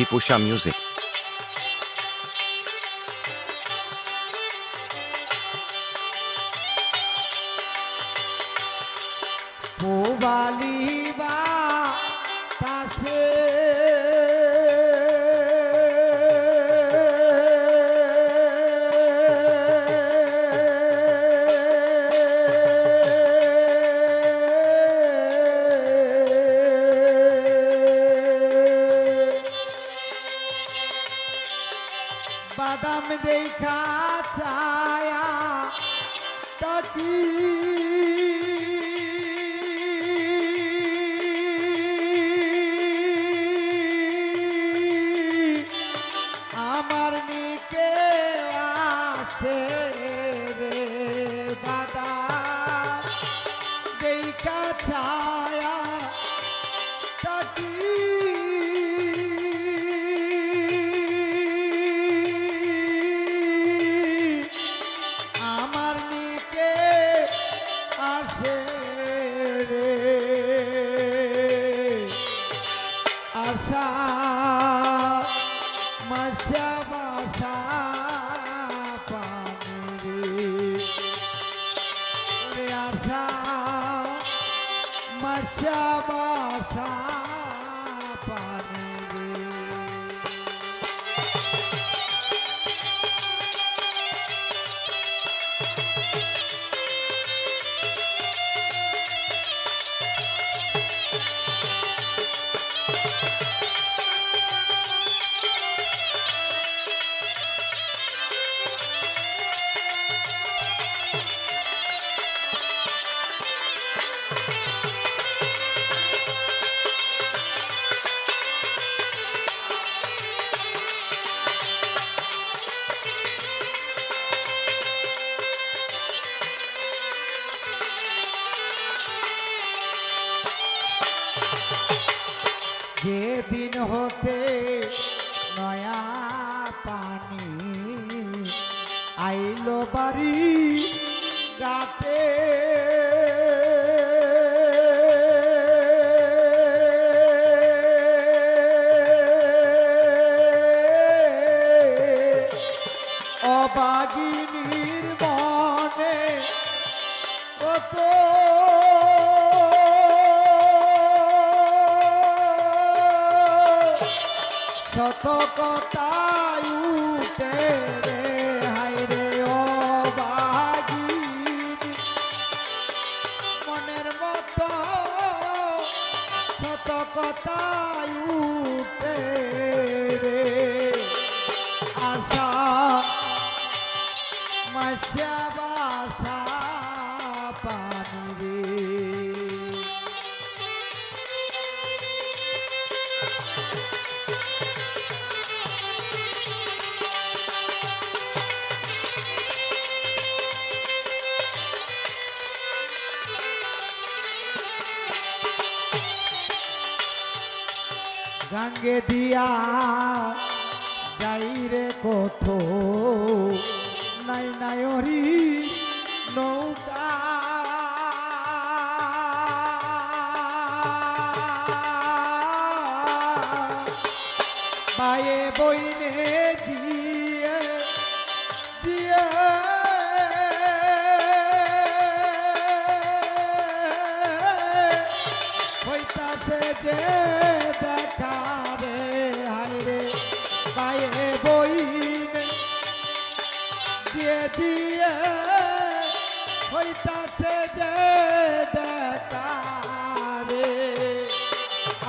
Keep Usha Music. বাদাম দেখা ছায়া তাকি মাসা বাসা যেদিন হতে নয়া পানি আইলো বাড়ি গাতে। অবাগিনীর মনে কত শত কথায় উঠে রে। আশা মাসা গাঙ্গে দিয়া যাই রে কত নাই নায়রি নৌকা। পায়ে বইনে জিয়ে যে দেখা রে হাই রে বায়ে বইনে যে দিয়ে হইতাছে যে দেখা রে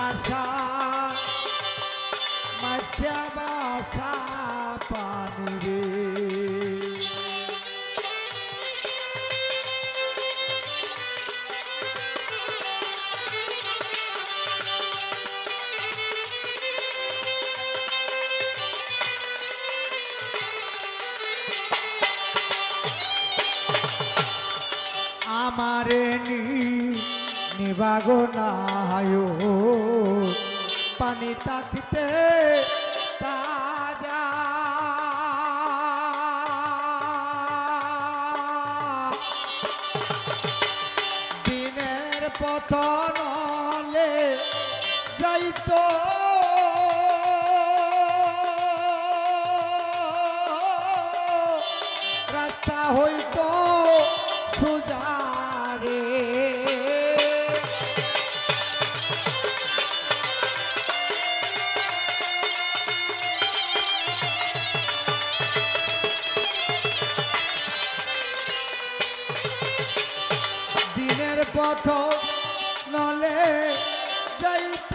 আশা মাসা বাসা পানি রে আমারে নি নিবাগো নাহায়ো। পানি তাকিতে তাজা। দিনের পথনলে যাইতো। রাস্তা হইতো সোজা পথ নলে যাইত।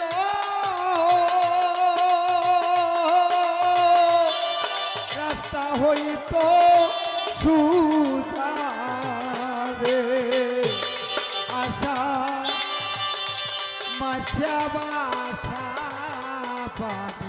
রাস্তা হইত সুধারে। আশা মাসা বাসা পানি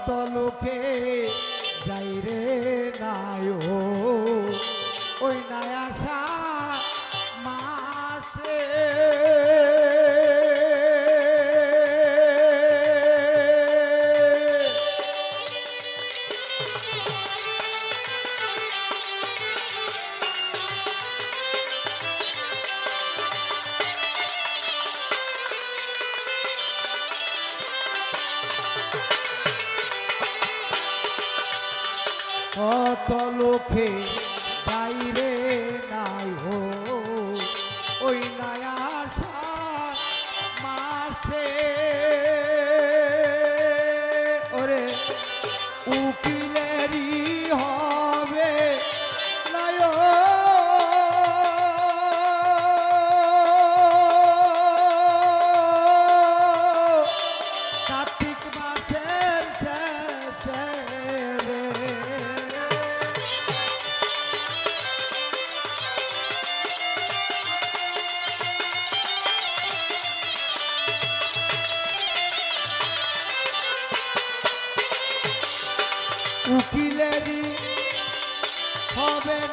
কত লোকে যাই রে নায়। ওই নাই আসা মাসে। কত লোকে বাইরে নাই হো। ওই নাই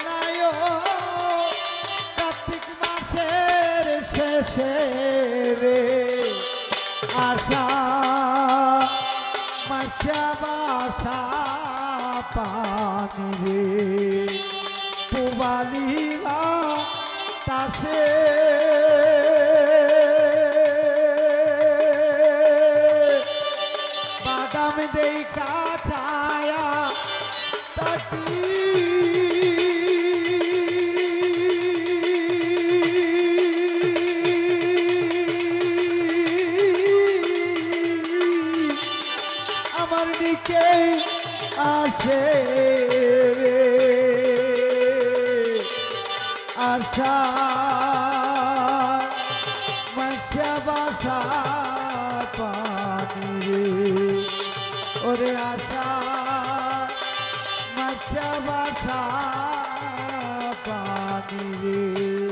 হবে কার্তিক মাসের শেষে রে আশা মাসা বাসা পানি রে। পুবালিবা তাসে আসে রে আশা মাসা বাসা পানি রে ওরে আশা মাসা বাসা পানি রে